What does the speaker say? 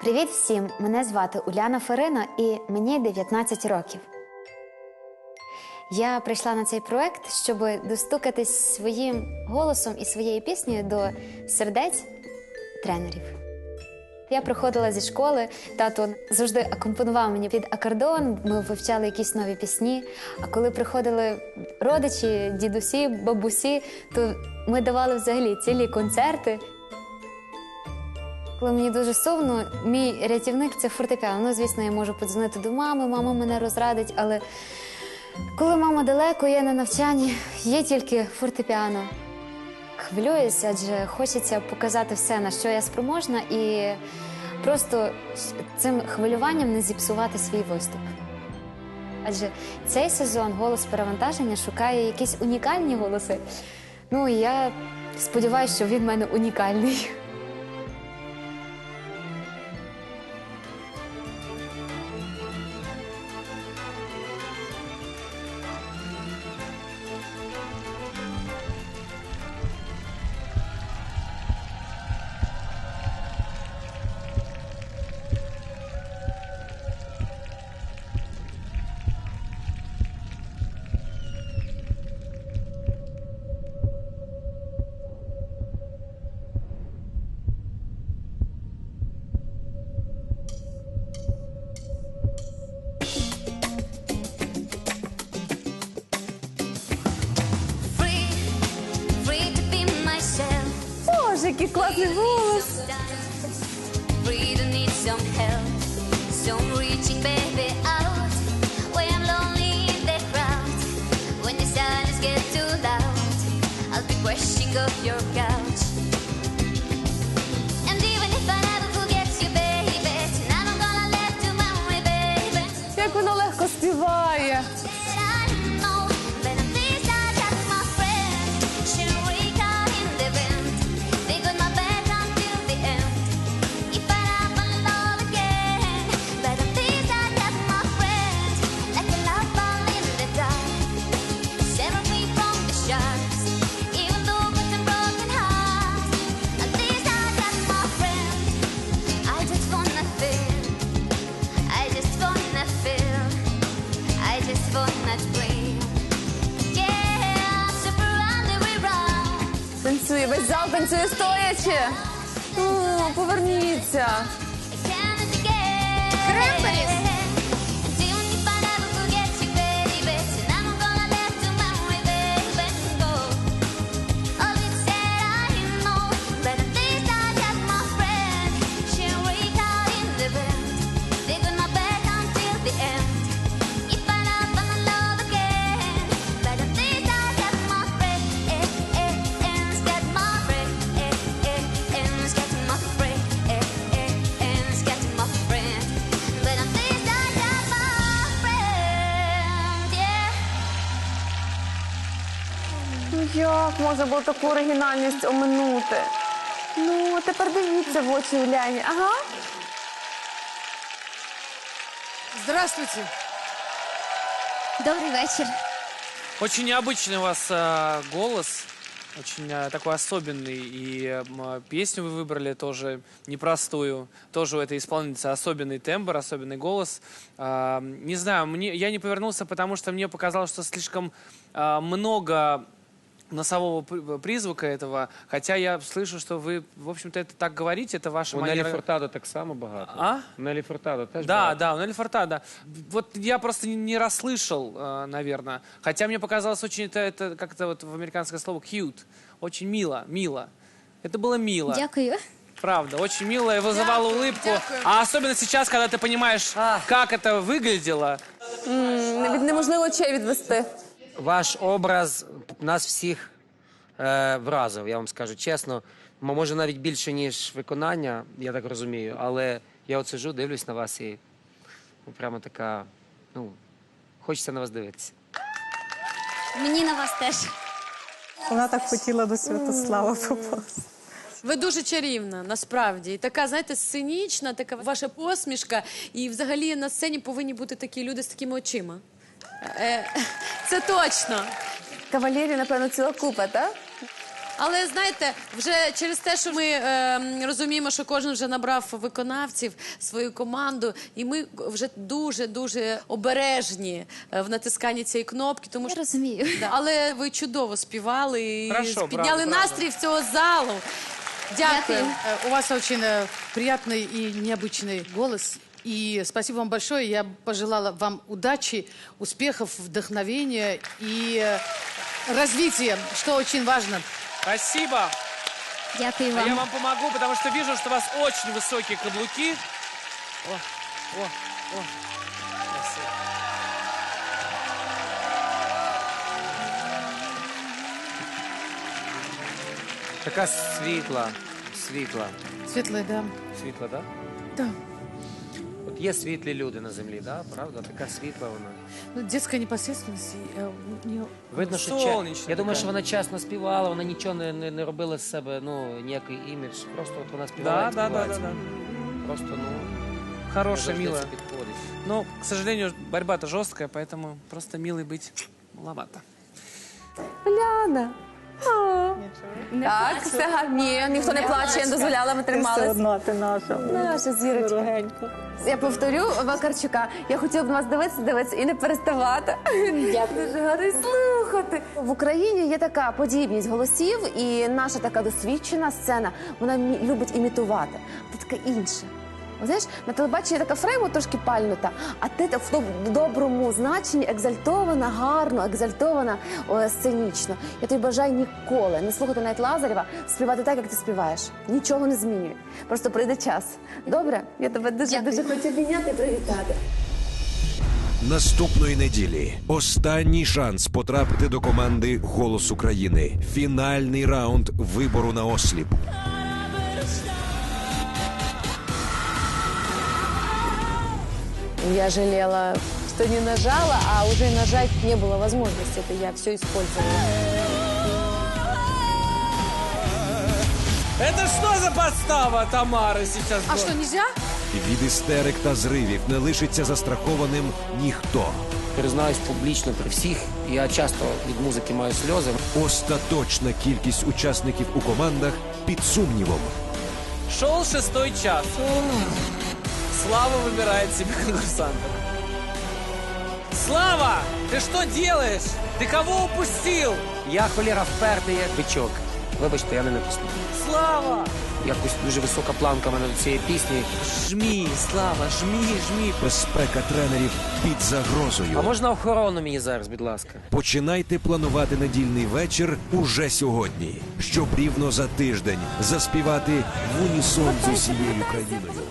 Привіт всім! Мене звати Уляна Ферина і мені 19 років. Я прийшла на цей проект, щоб достукатись своїм голосом і своєю піснею до сердець тренерів. Я приходила зі школи, тато завжди акомпонував мені під акордеон, ми вивчали якісь нові пісні. А коли приходили родичі, дідусі, бабусі, то ми давали взагалі цілі концерти. Коли мені дуже сумно, мій рятівник це фортепіано. Ну, звісно, я можу подзвонити до мами, мама мене розрадить, але коли мама далеко, я на навчанні, є тільки фортепіано. Хвилююсь, адже хочеться показати все, на що я спроможна, і просто цим хвилюванням не зіпсувати свій виступ. Адже цей сезон голос перевантаження шукає якісь унікальні голоси. Ну я сподіваюся, що він в мене унікальний. rock and roll. Needs some help, so I'm reaching baby out. When I'm lonely in the crowd, when the silence gets too loud, I'll be brushing off your guard. Весь зал танцює стоячи. О, поверніться. Again можна було таку оригінальність оминути? Ну, а тепер дивіться в очі Уляні. Ага. Здравствуйте. Добрый вечер. Очень необычный у вас э, голос, очень э, такой особенный. И м, песню вы выбрали тоже непростую. Тоже у этой исполнительницы особенный тембр, особенный голос. А, не знаю, мне, я не повернулся, потому что мне показалось, что слишком а, много носового при- призвука этого. Хотя я слышу, что вы, в общем-то, это так говорите, это ваша У Нелі манера... Фортадо так само багато. А? У Нелі Фортадо теж Да, багато. да, у Нелли Фортадо. Вот я просто не- не расслышал, э, наверное. Хотя мне показалось очень это, это как-то вот в американское слово cute. Очень мило, мило. Это было мило. Дякую. Правда, очень мило и вызывало улыбку. А особенно сейчас, когда ты понимаешь, как это выглядело. М, Від неможливо очей відвести. Ваш образ нас всіх е, вразив, я вам скажу чесно. М- Може, навіть більше, ніж виконання, я так розумію. Але я от сиджу, дивлюсь на вас і ну, прямо така, ну, хочеться на вас дивитися. Мені на вас теж. Вона так хотіла до Святослава попасти. Ви дуже чарівна, насправді. І така, знаєте, сценічна, така ваша посмішка. І взагалі на сцені повинні бути такі люди з такими очима. Е, це точно. Кавалерів, напевно, ціла купа, так? Але знаєте, вже через те, що ми е, розуміємо, що кожен вже набрав виконавців свою команду, і ми вже дуже дуже обережні е, в натисканні цієї кнопки, тому Я що розумію. Да, але ви чудово співали і Хорошо, підняли браво, браво. настрій в цього залу. Дякую. Дякую. Э, У вас очень э, приятный и необычный голос. И спасибо вам большое. Я пожелала вам удачи, успехов, вдохновения и э, развития, что очень важно. Спасибо. Дякую А я вам. вам помогу, потому что вижу, что у вас очень высокие каблуки. О, о, о. Спасибо. Така світла, світла, Светлая, да. світла, да? Да. От є світлі люди на землі, да? правда? Така світла вона. Ну, детская непосредственность. и, э, у неё- Видно, що че... Сонячна я думаю, така. що вона чесно співала, вона нічого не, не, не робила з себе, ну, ніякий імідж. Просто от вона співала. Да, і да, да, да, співається. да. Просто, ну, не Хорошая, завжди милая. це підходить. Но, к сожалению, борьба-то жесткая, поэтому просто милый быть маловато. Ляна. так, все гарно. Ні, ніхто не плаче, я не дозволяла, ми Ти все трималися. одно, ти наша. Наша зірочка. Дорогенька. Я повторю Вакарчука. Я хотіла б на вас дивитися, дивитися і не переставати. Дякую. Дуже гарно і слухати. В Україні є така подібність голосів, і наша така досвідчена сцена, вона мі- любить імітувати. Ти така інша. Знаєш, на телебаченні така фрейма трошки пальнута, а ти в доброму значенні екзальтована, гарно, екзальтована о, сценічно. Я тобі бажаю ніколи не слухати навіть Лазарєва, співати так, як ти співаєш. Нічого не змінює. Просто прийде час. Добре? Я тебе дуже Дякую. дуже хочу обійняти і привітати. Наступної неділі останній шанс потрапити до команди Голос України. Фінальний раунд вибору на осліп. Я жалела, что не нажала, а уже нажать не было возможности. Это я все использовала. Это что за подстава Тамары сейчас? А была? що, нельзя? Від істерик та зривів не лишиться застрахованим ніхто. Признаюсь публічно при всіх, я часто від музики маю сльози. Остаточна кількість учасників у командах під сумнівом. Шел шестой час. Слава выбирает себе конкурсанта. Слава, ты что делаешь? Ты кого упустил? Я холєра впертий як бичок. Вибачте, я не написав. Слава! Якось дуже висока планка в мене до цієї пісні. Жми, Слава, жми, жми. Безпека тренерів під загрозою. А можна охорону мені зараз, будь ласка? Починайте планувати недільний вечір уже сьогодні, щоб рівно за тиждень заспівати в унісон з усією країною.